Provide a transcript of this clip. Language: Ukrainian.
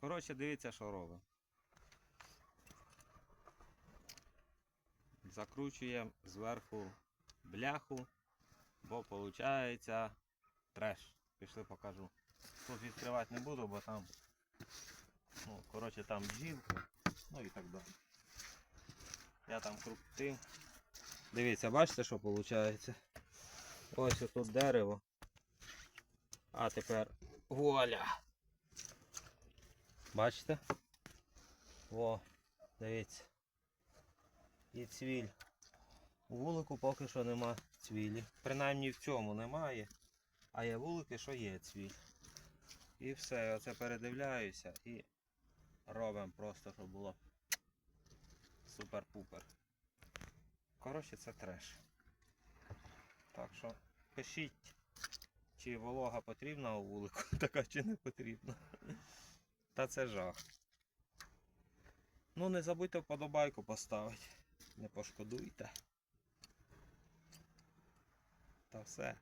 Коротше, дивіться, що робимо. Закручуємо зверху бляху, бо виходить треш. Пішли покажу. Тут відкривати не буду, бо там, ну, коротше, там бджілка, ну і так далі. Я там крутив. Дивіться, бачите, що виходить? Ось тут дерево. А тепер вуаля! Бачите? О, дивіться. І цвіль. У вулику поки що нема цвілі. Принаймні в цьому немає. А є вулики, що є цвіль. І все, оце передивляюся і робимо просто, щоб було супер-пупер. Коротше, це треш. Так що пишіть, чи волога потрібна у вулику, така чи не потрібна. Та це жах. Ну не забудьте вподобайку поставити. Не пошкодуйте. Та все.